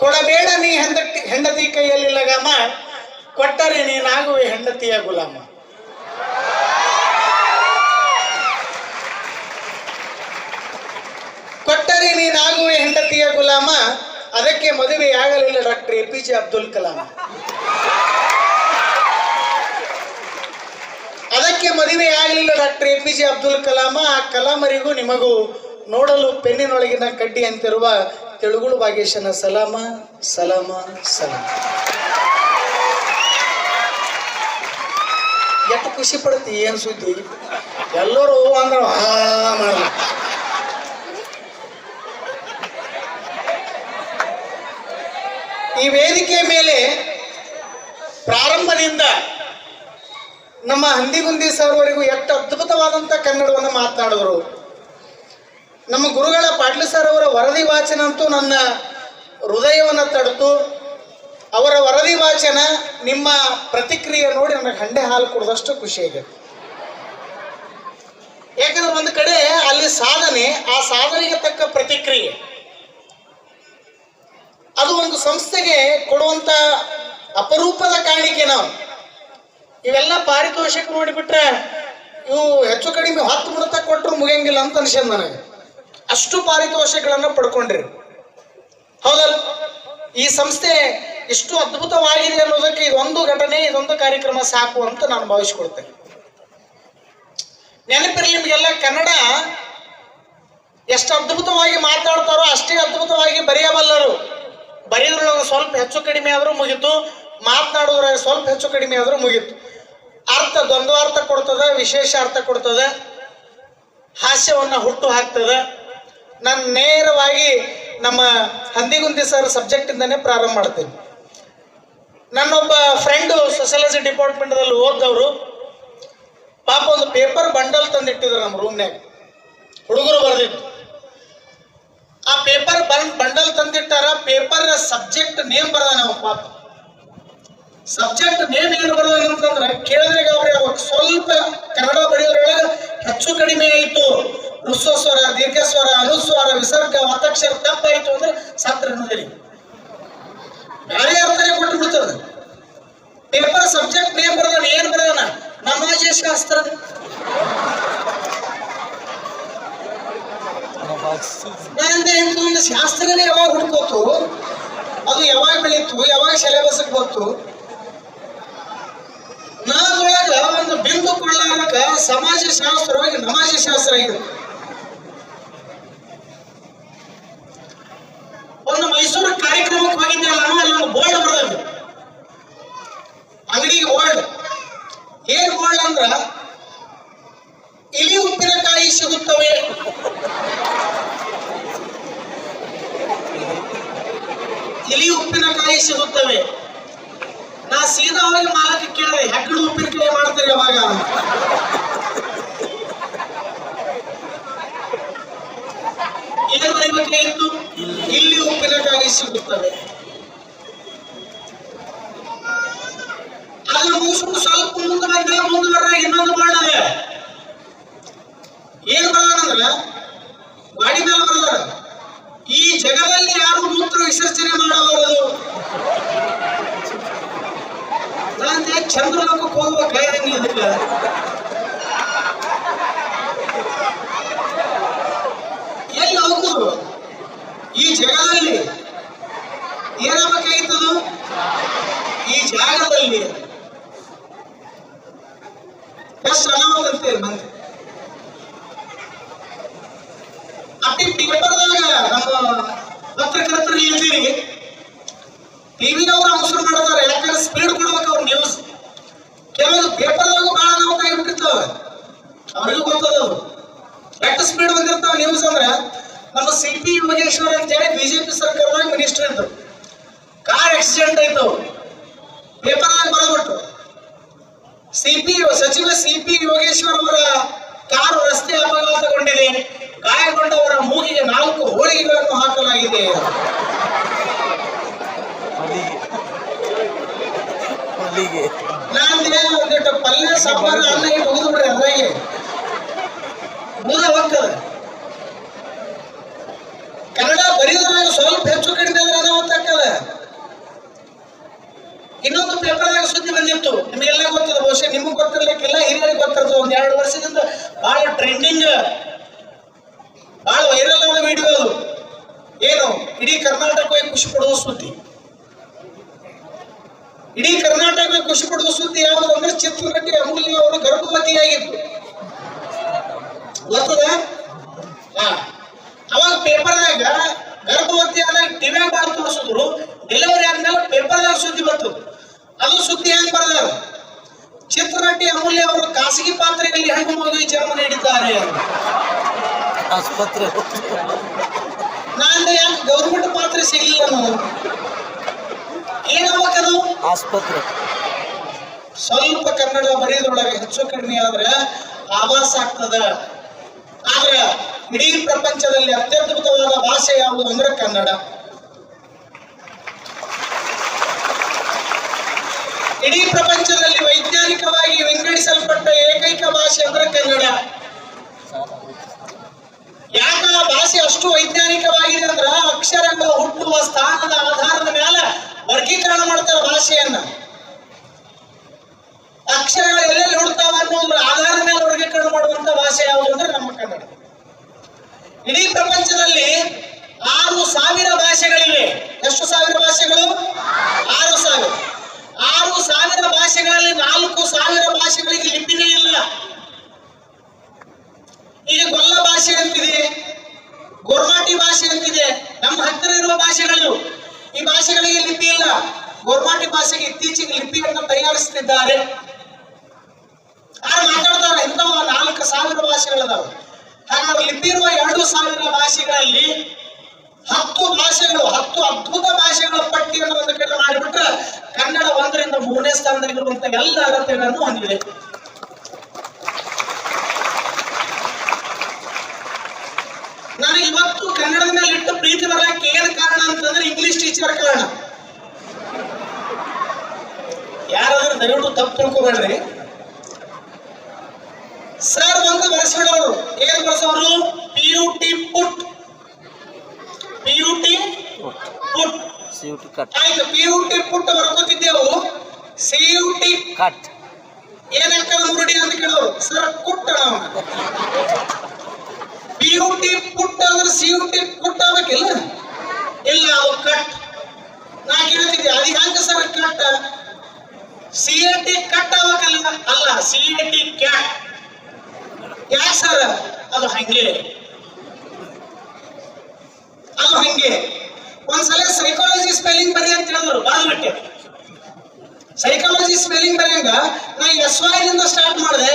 ಕೊಡಬೇಡ ನೀ ಹೆಂಡತಿ ಹೆಂಡತಿ ಕೈಯಲ್ಲಿ ಲಗಾಮ, ಕೊಟ್ಟರೆ ನೀನಾಗುವೆ ಹೆಂಡತಿಯ ಗುಲಾಮ. ಕೊಟ್ಟರೆ ನೀನಾಗುವೆ ಹೆಂಡತಿಯ ಗುಲಾಮ, ಅದಕ್ಕೆ ಮದುವೆಯಾಗಲಿಲ್ಲ doctor A P J Abdul Kalam. ಅದಕ್ಕೆ ಮದುವೆಯಾಗಲಿಲ್ಲ doctor A P J Abdul Kalam ಆ ಕಲಾಮರಿಗೂ ನಿಮಗೂ ನೋಡಲು ಪೆನ್ನಿನೊಳಗಿನ ಕಡ್ಡಿ ಅಂತಿರುವ ತೆಳುಗುಳು ಭಾಗೇಶನ ಸಲಾಮ ಸಲಾಮ ಸಲಾಮ. ಎಷ್ಟು ಖುಷಿ ಪಡ್ತಿ ಏನು ಸುದ್ದಿ? ಎಲ್ಲರೂ ಅಂದ್ರೆ ಹಾ ಈ ವೇದಿಕೆಯ ಮೇಲೆ ಪ್ರಾರಂಭದಿಂದ ನಮ್ಮ ಹಂದಿಗುಂದಿ ಸರ್ವರಿಗೂ ಎಷ್ಟು ಅದ್ಭುತವಾದಂಥ ಕನ್ನಡವನ್ನು ಮಾತನಾಡಿದ್ರು. ನಮ್ಮ ಗುರುಗಳ ಪಾಟ್ಲ ಸರ್ ಅವರ ವರದಿ ವಾಚನ ಅಂತೂ ನನ್ನ ಹೃದಯವನ್ನು ತಡೆದು ಅವರ ವರದಿ ವಾಚನ ನಿಮ್ಮ ಪ್ರತಿಕ್ರಿಯೆ ನೋಡಿ ನನಗೆ ಹಂಡೆ ಹಾಲು ಕುಡಿದಷ್ಟು ಖುಷಿ ಆಗೈತೆ ಯಾಕಂದ್ರೆ ಒಂದು ಕಡೆ ಅಲ್ಲಿ ಸಾಧನೆ, ಆ ಸಾಧನೆಗೆ ತಕ್ಕ ಪ್ರತಿಕ್ರಿಯೆ. ಅದು ಒಂದು ಸಂಸ್ಥೆಗೆ ಕೊಡುವಂತ ಅಪರೂಪದ ಕಾಣಿಕೆ ನಾವು. ಇವೆಲ್ಲ ಪಾರಿತೋಷಕ ನೋಡಿಬಿಟ್ರೆ ಇವು ಹೆಚ್ಚು ಕಡಿಮೆ ಹತ್ತು ಮುಡತ ಕೊಟ್ಟರು ಮುಗಿಯಂಗಿಲ್ಲ ಅಂತ ಅನ್ಸ್ಯದ ನನಗೆ. ಅಷ್ಟು ಪಾರಿತೋಷಗಳನ್ನು ಪಡ್ಕೊಂಡ್ರಿ. ಹೌದಲ್? ಈ ಸಂಸ್ಥೆ ಎಷ್ಟು ಅದ್ಭುತವಾಗಿದೆ ಅನ್ನೋದಕ್ಕೆ ಇದೊಂದು ಘಟನೆ, ಇದೊಂದು ಕಾರ್ಯಕ್ರಮ ಸಾಕು ಅಂತ ನಾನು ಭಾವಿಸ್ಕೊಳ್ತೇನೆ. ನೆನಪಿರಲಿ ನಿಮಗೆಲ್ಲ ಕನ್ನಡ ಎಷ್ಟು ಅದ್ಭುತವಾಗಿ ಮಾತಾಡ್ತಾರೋ ಅಷ್ಟೇ ಅದ್ಭುತವಾಗಿ ಬರೆಯಬಲ್ಲರು ಬರೆಯೋದ್ರೊಳಗೆ ಸ್ವಲ್ಪ ಹೆಚ್ಚು ಕಡಿಮೆ ಆದರೂ ಮುಗೀತು ಮಾತನಾಡೋದ್ರಾಗ ಸ್ವಲ್ಪ ಹೆಚ್ಚು ಕಡಿಮೆ ಆದರೂ ಮುಗೀತು. ಅರ್ಥ, ದ್ವಂದ್ವಾರ್ಥ ಕೊಡ್ತದೆ ವಿಶೇಷ ಅರ್ಥ ಕೊಡ್ತದೆ, ಹಾಸ್ಯವನ್ನು ಹುಟ್ಟು ಹಾಕ್ತದೆ. ನಾನು ನೇರವಾಗಿ ನಮ್ಮ ಹಂದಿಗುಂದಿ ಸರ್ ಸಬ್ಜೆಕ್ಟಿಂದನೇ ಪ್ರಾರಂಭ ಮಾಡ್ತೀನಿ. ನನ್ನೊಬ್ಬ ಫ್ರೆಂಡು ಡಿಪಾರ್ಟ್ಮೆಂಟ್ ಡಿಪಾರ್ಟ್ಮೆಂಟ್ದಲ್ಲಿ ಓದ್ದವರು, ಪಾಪ ಒಂದು ಪೇಪರ್ ಬಂಡಲ್ ತಂದಿಟ್ಟಿದ್ರು ನಮ್ಮ ರೂಮ್ನ್ಯಾಗ ಹುಡುಗರು ಬರ್ದಿತ್ತು ಆ ಪೇಪರ್ ಬಂಡ್ ಬಂಡಲ್ ತಂದಿಟ್ಟಾರ ಪೇಪರ್ ಸಬ್ಜೆಕ್ಟ್ ನೇಮ್ ಬರದ ನಾವು ಪಾಪ. ಸಬ್ಜೆಕ್ಟ್ ನೇಮ್ ಏನು ಬರ್ದ ಅಂತಂದ್ರೆ ಕೇಳಿದ್ರೆ ಅವ್ರಿಗೆ ಸ್ವಲ್ಪ ಕನ್ನಡ ಬರೆಯೋದ್ರೊಳಗೆ ಹೆಚ್ಚು ಕಡಿಮೆ ಆಯಿತು. ಹೃಸ್ವಸ್ವರ ದೀರ್ಘಸ್ವರ, ಅನುಸ್ವರ, ವಿಸರ್ಗ ಒತ್ತಕ್ಷರ ತಪ್ಪಾಯಿತು ಅಂದ್ರೆ ಸತ್ರ ಅನ್ನೋದಿರಿ ನಾಳೆ ಅರ್ಥನೇ ಕೊಟ್ಟು ಬಿಡ್ತದ ಪೇಪರ್ ಸಬ್ಜೆಕ್ಟ್ ನೇಮ್ ಬರ್ದಾನ ಏನ್ ಬರ್ದಾನ? ನಮಾಜ ಶಾಸ್ತ್ರ ನಾನಂದೆ ಇಂದು ಒಂದು ಶಾಸ್ತ್ರನೇ ಯಾವಾಗ ಹುಡ್ಕೋತು? ಅದು ಯಾವಾಗ ಬೆಳೀತು? ಯಾವಾಗ ಸಿಲೆಬಸ್ಗೆ ಬಂತು? ನಾದೊಳಗ ಒಂದು ಬಿಂದು ಶಾಸ್ತ್ರವಾಗಿ ನಮಾಜ ಶಾಸ್ತ್ರ ಇದೆ ಒಂದು ಮೈಸೂರು ಕಾರ್ಯಕ್ರಮಕ್ಕೆ ಹೋಗಿದ್ದೆಲ್ಲ ನಾವು ಅಲ್ಲಿ ಬರೋದು ಅಂಗಡಿಗೆ ಬೋರ್ಡ್. ಏನ್ ಬೋರ್ಡ್ ಅಂದ್ರ, ಇಲಿ ಉಪ್ಪಿನಕಾಯಿ ಸಿಗುತ್ತವೆ. ಇಲಿ ಉಪ್ಪಿನಕಾಯಿ ಸಿಗುತ್ತವೆ. ನಾ ಸೀದಾ ಹೋಗಿ ಮಾಲಕ್ಕೆ ಕೇಳಿದೆ ಹೆಗ್ಗಡು ಉಪ್ಪಿನಕಾಯಿ ಮಾಡ್ತೀರಿ ಅವಾಗ? ಏನು ಬರೀಬೇಕಾಗಿತ್ತು ಇಲ್ಲಿ ಉಪ್ಪಿನಕಾಯಿ ಸಿಗುತ್ತವೆ ಅದನ್ನ ಮುಗಿಸ್ಕೊಂಡು ಸ್ವಲ್ಪ ಮುಂದೆ ಮುಂದೆ ಇನ್ನೊಂದು ಮಾಡದೆ ಏನ್ ಬರೋದಂದ್ರ ಗಾಡಿ ಮೇಲೆ ಬರೋದಾರ ಈ ಜಗದಲ್ಲಿ ಯಾರು ಮೂತ್ರ ವಿಸರ್ಜನೆ ಮಾಡಬಾರದು? ನಾನು ಹೋಗುವ ಕೈ ಇದಕ್ಕೆ ಎಲ್ಲಿ ಹೋಗುದು ಈ ಜಗದಲ್ಲಿ ಏನಾಗಬೇಕಾಗಿತ್ತದು ಈ ಜಾಗದಲ್ಲಿ ಎಷ್ಟು ಅನಾಮಂತೆ ಮಂದಿ ಅಟ್ಟಿ ಪೇಪರ್ದಾಗ ನಮ್ಮ ಪತ್ರಕರ್ತರು ಇದ್ದೀರಿ ಟಿವಿನವ್ರು ಅವಸರ ಮಾಡ್ತಾರೆ, ಯಾಕಂದ್ರೆ ಸ್ಪೀಡ್ ಕೊಡ್ಬೇಕು ಅವ್ರ ನ್ಯೂಸ್ ಕೆಲವೊಂದು ಪೇಪರ್ದಾಗೂ ಬಹಳ ಅನಾಹುತ ಆಗಿಬಿಟ್ಟಿರ್ತಾವ ಅವ್ರಿಗೂ ಗೊತ್ತದ. ಎಷ್ಟು ಸ್ಪೀಡ್ ಬಂದಿರ್ತಾವ ನ್ಯೂಸ್ ಅಂದ್ರೆ ನಮ್ಮ ಸಿ ಪಿ ಯೋಗೇಶ್ವರ್ ಅಂತೇಳಿ ಬಿಜೆಪಿ ಸರ್ಕಾರದ ಮಿನಿಸ್ಟರ್ ಇದ್ರು. ಕಾರ್ ಆಕ್ಸಿಡೆಂಟ್ ಆಯ್ತು. ಪೇಪರ್ದಾಗ ಬರಬಿಟ್ಟು ಸಿ ಪಿ ಸಚಿವ ಸಿ ಪಿ ಯೋಗೇಶ್ವರ್ ಅವರ ಕಾರು ರಸ್ತೆ ಅಪಘಾತಗೊಂಡಿದೆ ಗಾಯಗೊಂಡವರ ಮೂಗಿಗೆ ನಾಲ್ಕು ಹೋಳಿಗೆಗಳನ್ನು ಹಾಕಲಾಗಿದೆ. ನಾನು ಒಂದಿಟ್ಟು ಪಲ್ಯ ಸಾಂಬಾರು ಅನ್ನ ಇಟ್ಟು ಹೋಗುದು ಬಿಡ್ರಿ ಅದ್ರಾಗೆ. ಮುಗಿದ ಹೋಗ್ತದೆ ಬರೆಯೋದ್ರಾಗ ಸ್ವಲ್ಪ ಹೆಚ್ಚು ಕಡಿಮೆ ಅಂದ್ರೆ ಅನಾಹುತ ಆಕದ ಇನ್ನೊಂದು ಪೇಪರ್ದಾಗ ಸುದ್ದಿ ಬಂದಿತ್ತು. ನಿಮಗೆಲ್ಲ ಗೊತ್ತದ, ಬಹುಶಃ ನಿಮಗ್ ಗೊತ್ತಿರ್ಲಿಕ್ಕಿಲ್ಲ ಹಿರಿಯರಿಗೆ ಗೊತ್ತಿರ್ತದೆ. ಒಂದ್ ಎರಡು ವರ್ಷದಿಂದ ಬಹಳ ಟ್ರೆಂಡಿಂಗ್ ಬಹಳ ವೈರಲ್ ಆದ ವಿಡಿಯೋ ಅದು. ಏನು? ಇಡೀ ಕರ್ನಾಟಕವೇ ಖುಷಿ ಪಡುವ ಸುದ್ದಿ. ಇಡೀ ಕರ್ನಾಟಕವೇ ಖುಷಿ ಪಡುವ ಸುದ್ದಿ ಯಾವುದು ಅಂದ್ರೆ ಚಿತ್ರನಟಿ ಅಮೂಲ್ಯ ಅವರು ಗರ್ಭವತಿಯಾಗಿತ್ತು ಗೊತ್ತದ? ಹಾ. ಅವಾಗ ಪೇಪರ್ದಾಗ ಟಿವ್ಯಾಗ ಬಾರ್ ತೋರಿಸಿದ್ರು ಡೆಲಿವರಿ ಆದ್ಮೇಲೆ ಪೇಪರ್ದಾಗ ಸುದ್ದಿ ಬಂತು. ಅದು ಸುದ್ದಿ ಹೆಂಗ್ ಬರ್ದಾರ ಚಿತ್ರನಟಿ ಅಮೂಲ್ಯ ಅವರು ಖಾಸಗಿ ಪಾತ್ರೆಯಲ್ಲಿ ಹೆಣ್ಣು ಮಗುವಿಗೆ ಜನ್ಮ ನೀಡಿದ್ದಾರೆ. ಆಸ್ಪತ್ರೆ. ನಾನು ಯಾಕೆ ಗೌರ್ಮೆಂಟ್ ಪಾತ್ರೆ ಸಿಗಲಿಲ್ಲ ನಾನು ಏನಾಗಬೇಕದು ಆಸ್ಪತ್ರೆ. ಸ್ವಲ್ಪ ಕನ್ನಡ ಬರೆಯೋದ್ರೊಳಗೆ ಹೆಚ್ಚು ಕಡಿಮೆ ಆದ್ರೆ ಆವಾಸ ಆಗ್ತದ. ಆದ್ರೆ ಇಡೀ ಪ್ರಪಂಚದಲ್ಲಿ ಅತ್ಯದ್ಭುತವಾದ ಭಾಷೆ ಯಾವುದು ಅಂದ್ರೆ ಕನ್ನಡ. ಇಡೀ ಪ್ರಪಂಚದಲ್ಲಿ ವೈಜ್ಞಾನಿಕವಾಗಿ ವಿಂಗಡಿಸಲ್ಪಟ್ಟ ಏಕೈಕ ಭಾಷೆ ಅಂದ್ರೆ ಕನ್ನಡ. ಯಾಕ ಭಾಷೆ ಅಷ್ಟು ವೈಜ್ಞಾನಿಕವಾಗಿದೆ ಅಂದ್ರ ಅಕ್ಷರಗಳ ಹುಟ್ಟುವ ಸ್ಥಾನದ ಆಧಾರದ ಮೇಲೆ ವರ್ಗೀಕರಣ ಮಾಡ್ತಾರೆ ಭಾಷೆಯನ್ನ. ಅಕ್ಷರಗಳು ಎಲ್ಲೆಲ್ಲಿ ಹುಡ್ತಾವ ಅನ್ನೋದ್ರ ಆಧಾರದ ಮೇಲೆ ವರ್ಗೀಕರಣ ಮಾಡುವಂತ ಭಾಷೆ ಯಾವುದು ಅಂದ್ರೆ ನಮ್ಮ ಕನ್ನಡ. ಇಡೀ ಪ್ರಪಂಚದಲ್ಲಿ ಆರು ಸಾವಿರ ಭಾಷೆಗಳಿವೆ. ಎಷ್ಟು ಸಾವಿರ ಭಾಷೆಗಳು? ಆರು ಸಾವಿರ. ಆರು ಸಾವಿರ ಭಾಷೆಗಳಲ್ಲಿ ನಾಲ್ಕು ಸಾವಿರ ಭಾಷೆಗಳಿಗೆ ಲಿಪಿನೇ ಇಲ್ಲ. ಈಗ ಗೊಲ್ಲ ಭಾಷೆ ಅಂತಿದೆ, ಗೋರ್ಮಾಟಿ ಭಾಷೆ ಅಂತಿದೆ, ನಮ್ಮ ಹತ್ತಿರ ಇರುವ ಭಾಷೆಗಳು. ಈ ಭಾಷೆಗಳಿಗೆ ಲಿಪಿ ಇಲ್ಲ. ಗೋರ್ಮಾಟಿ ಭಾಷೆಗೆ ಇತ್ತೀಚೆಗೆ ಲಿಪಿಯನ್ನು ತಯಾರಿಸುತ್ತಿದ್ದಾರೆ ಆದ್ರೆ ಮಾತಾಡ್ತಾರೆ ಇಂಥವ ನಾಲ್ಕು ಸಾವಿರ ಭಾಷೆಗಳದಾವ. ಹಾಗಾದ್ರೆ ಲಿಪಿ ಇರುವ ಎರಡು ಸಾವಿರ ಭಾಷೆಗಳಲ್ಲಿ ಹತ್ತು ಭಾಷೆಗಳು, ಹತ್ತು ಅದ್ಭುತ ಭಾಷೆಗಳ ಪಟ್ಟಿಯನ್ನು ಒಂದು ಕಡೆ ಮಾಡಿಬಿಟ್ರೆ ಕನ್ನಡ ಸ್ಥಾನದಲ್ಲಿ ಮೂರನೇ ಸ್ಥಾನದಲ್ಲಿರುವಂತಹ ಎಲ್ಲ ಅರ್ಹತೆಗಳನ್ನು ಹೊಂದಿದೆ. ನಾನು ಇವತ್ತು ಕನ್ನಡದ ಮೇಲೆ ಇಟ್ಟು ಪ್ರೀತಿ ಬರಕ್ಕೆ ಏನ್ ಕಾರಣ ಅಂತಂದ್ರೆ ಇಂಗ್ಲಿಷ್ ಟೀಚರ್ ಕಾರಣ. ಯಾರಾದ್ರೂ ದಯವಿಟ್ಟು ತಪ್ಪು ತಿಳ್ಕೊಬೇಡ್ರಿ. ಸರ್ ಬಂದು ಬರೆಸ್ಬಿಡೋರು. ಏನ್ ಬರೆಸೋರು? P U T put P U T put ಆಯ್ತು P U T put ಬರ್ಕೋತಿದ್ದೆವು. C U T cut. ಏನಂತ ಮುರುಡಿ ಅಂತ ಕೇಳೋರು? ಸರ್ ಕುಟ್ಟ ಪಿ ಯು ಟಿ ಅಂದ್ರೆ ಸಿ ಯು ಟಿ ಪುಟ್ ಆಗ್ಬೇಕಿಲ್ಲ? ಇಲ್ಲ ಅವ ಕಟ್. ನಾ ಕೇಳ್ತಿದ್ದೆ ಅದು ಹೆಂಗ sir cut? C A T cut ಆಗ್ಬೇಕಲ್ಲ? ಅಲ್ಲ ಸಿ ಎ ಟಿ ಕ್ಯಾಟ್. ಯಾಕೆ ಸರ್? ಅದು ಹಂಗೆ. ಅದು ಹಂಗೆ. ಒಂದ್ಸಲ ಸೈಕಾಲಜಿ ಸ್ಪೆಲ್ಲಿಂಗ್ ಬರೀ ಅಂತ ಹೇಳಿದ್ರು ಬಾದ್ಬಿಟ್ಟೆ. ಸೈಕಾಲಜಿ ಸ್ಪೆಲ್ಲಿಂಗ್ ಬರೆಯಂಗ ನಾ ಎಸ್ ಇಂದ ಸ್ಟಾರ್ಟ್ ಮಾಡಿದೆ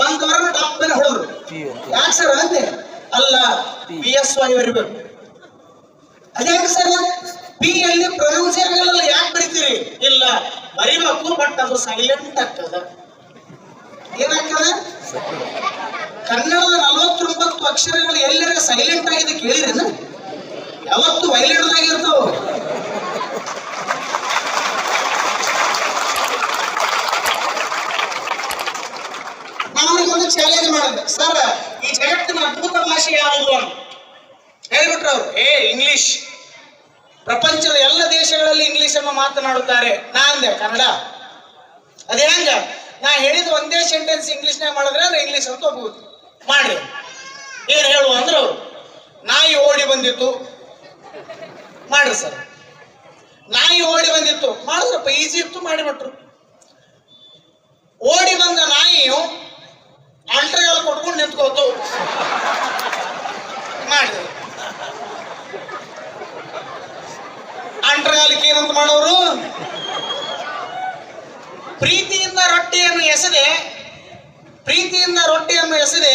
ಬಂದವರ ಟಾಪ್ ಮೇಲೆ ಹೊಡೆದ್ರು ಯಾಕೆ ಸರ್ ಅಂದೆ? ಅಲ್ಲ ಪಿ ಎಸ್ ವೈ ಬರಬೇಕು ಅದ್ಯಾಕೆ ಸರ್ ಪಿ ಅಲ್ಲಿ ಪ್ರೊನೌನ್ಸ್ ಆಗಲ್ಲ? ಯಾಕೆ ಬರಿತೀರಿ? ಇಲ್ಲ, ಬರಿಬೇಕು ಬಟ್ ಅದು ಸೈಲೆಂಟ್ ಆಗ್ತದ. ಏನಾಗ್ತದ? ಕನ್ನಡದ ನಲವತ್ತೊಂಬತ್ತು ಅಕ್ಷರಗಳು ಎಲ್ಲರ ಸೈಲೆಂಟ್ ಆಗಿದೆ ಕೇಳಿರಿ ಯಾವತ್ತು ವೈಲೆಂಟ್ ಆಗಿರ್ತಾವ ಅವ್ರಿಗೆ ಒಂದು ಚಾಲೆಂಜ್ ಮಾಡಿದ್ರು. ಸರ್, ಈ ಜಗತ್ತಿನ ಅದ್ಭುತ ಭಾಷೆ ಯಾವುದು? ಅಂತ. ಹೇಳ್ಬಿಟ್ರು ಅವ್ರು, ಏ ಇಂಗ್ಲಿಷ್ ಪ್ರಪಂಚದ ಎಲ್ಲ ದೇಶಗಳಲ್ಲಿ ಇಂಗ್ಲಿಷ್ ಅನ್ನು ಮಾತನಾಡುತ್ತಾರೆ. ನಾ ಅಂದೆ, ಕನ್ನಡ? ಅದೇ ಹಂಗ ನಾ ಹೇಳಿದ ಒಂದೇ ಸೆಂಟೆನ್ಸ್ ಇಂಗ್ಲಿಷ್ನಾಗ ಮಾಡಿದ್ರೆ ಅಂದ್ರೆ ಇಂಗ್ಲಿಷ್ ಅಂತ ಒಪ್ಬೋದು. ಮಾಡಿ ಏನ್ ಹೇಳುವ? ಅಂದ್ರೆ ಅವ್ರು, ನಾಯಿ ಓಡಿ ಬಂದಿತ್ತು. ಮಾಡ್ರಿ ಸರ್. ನಾಯಿ ಓಡಿ ಬಂದಿತ್ತು. ಮಾಡಿದ್ರಪ್ಪ, ಈಸಿ ಇತ್ತು, ಮಾಡಿಬಿಟ್ರು. ಓಡಿ ಬಂದ ನಾಯಿಯು ಅಂಟ್ರಗಾಲ ಕೊಟ್ಕೊಂಡು ನಿಂತ್ಕೋತು. ಮಾಡಿದ್ರು ಅಂಟ್ರಗಾಲಕ್ಕೆ ಏನಂತ ಮಾಡೋರು? ಪ್ರೀತಿಯಿಂದ ರೊಟ್ಟಿಯನ್ನು ಎಸೆದೆ, ಪ್ರೀತಿಯಿಂದ ರೊಟ್ಟಿಯನ್ನು ಎಸೆದೆ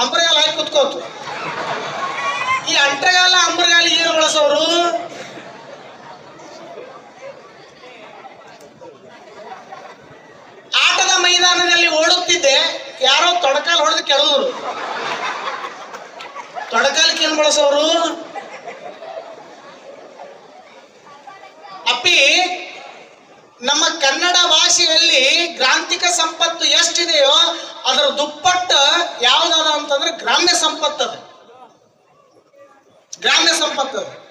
ಅಂಬ್ರಗಾಲ ಹಾಕಿ ಕುತ್ಕೋತು. ಈ ಅಂಟ್ರಗಾಲ ಅಂಬ್ರಗಾಲ ಏನು ಬಳಸೋರು? ಆಟದ ಮೈದಾನದಲ್ಲಿ ತೊಡಕಾಲ್ ತೊಡಕಾಲಿಕ್ಕೆ ಏನ್ ಬಳಸೋರು. ಅಪ್ಪಿ, ನಮ್ಮ ಕನ್ನಡ ಭಾಷೆಯಲ್ಲಿ ಗ್ರಾಂಥಿಕ ಸಂಪತ್ತು ಎಷ್ಟಿದೆಯೋ, ಅದರ ದುಪ್ಪಟ್ಟು ಯಾವ್ದದ ಅಂತಂದ್ರೆ ಗ್ರಾಮ್ಯ ಸಂಪತ್ತು ಅದು. ಗ್ರಾಮ್ಯ ಸಂಪತ್ತು ಅದು.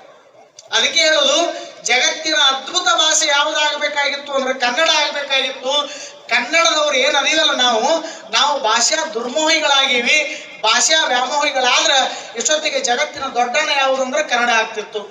ಅದಕ್ಕೆ ಹೇಳೋದು, ಜಗತ್ತಿನ ಅದ್ಭುತ ಭಾಷೆ ಯಾವ್ದಾಗಬೇಕಾಗಿತ್ತು ಅಂದ್ರೆ ಕನ್ನಡ ಆಗಬೇಕಾಗಿತ್ತು. ಕನ್ನಡದವ್ರು ಏನು ಅದೀವಲ್ಲ ನಾವು ನಾವು ಭಾಷಾ ದುರ್ಮೋಹಿಗಳಾಗೀವಿ, ಭಾಷಾ ವ್ಯಾಮೋಹಿಗಳಾದ್ರೆ ಇಷ್ಟೊತ್ತಿಗೆ ಜಗತ್ತಿನ ದೊಡ್ಡಣ್ಣ ಯಾವುದಂದ್ರೆ ಕನ್ನಡ ಆಗ್ತಿತ್ತು.